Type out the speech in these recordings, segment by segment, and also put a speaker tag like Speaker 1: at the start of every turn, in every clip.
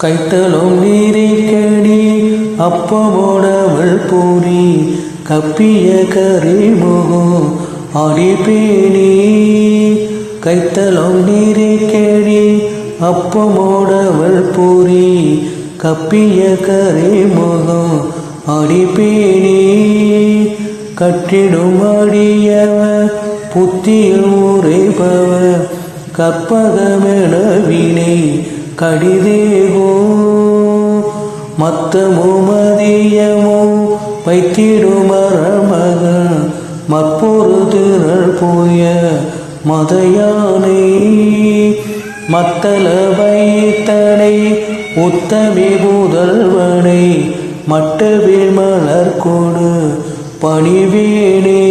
Speaker 1: கைத்தலும் நீரை கடி அப்பமோடவள் பூரி கப்பிய கரிமுகம் அடிப்பேணி கைத்தலும் நீரை நீரிக்கடி அப்பமோடவள் பூரி கப்பிய கரிமுகம் அடிப்பேணி கட்டிடும் அடியவ புத்தியில் உரைபவ கற்பகமெனவினை கடிதேகோ மத்தமோ மதியமோ வைத்திடுமரமகன் மற்பொரு திரள் போய மதையானை. மத்தல வைத்தனை உத்தமி புதல்வனை மட்டவில் மலர் கொடு பணிவேனே.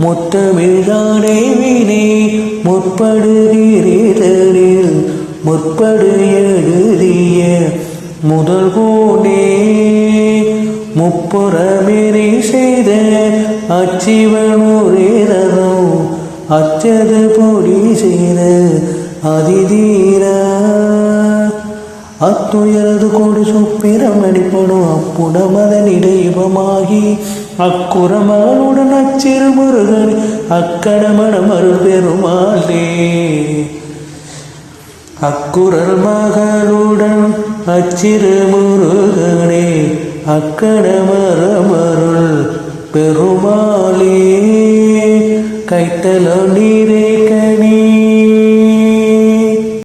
Speaker 1: முத்தமிழ் தானே வினை முற்படுகிறீர்கள். முற்படு எழுதிய முதல் கோனே முப்புறமெறி செய்த அச்சிவனுரேதோ அச்சது பொடி செய்த அதிதீரா. அத்துயரது கொடு சுப்பிரம் அடிப்படும் அப்புடமதன் இடைவமாகி அக்குறமகளுடன் அச்சிறு முருகன் அக்கடமண மருள் பெருமாளே. அக்குரல் மகளுடன் அச்சிறு முருகனே அக்கட மரமருள் பெருமாளே கைத்தல நீரே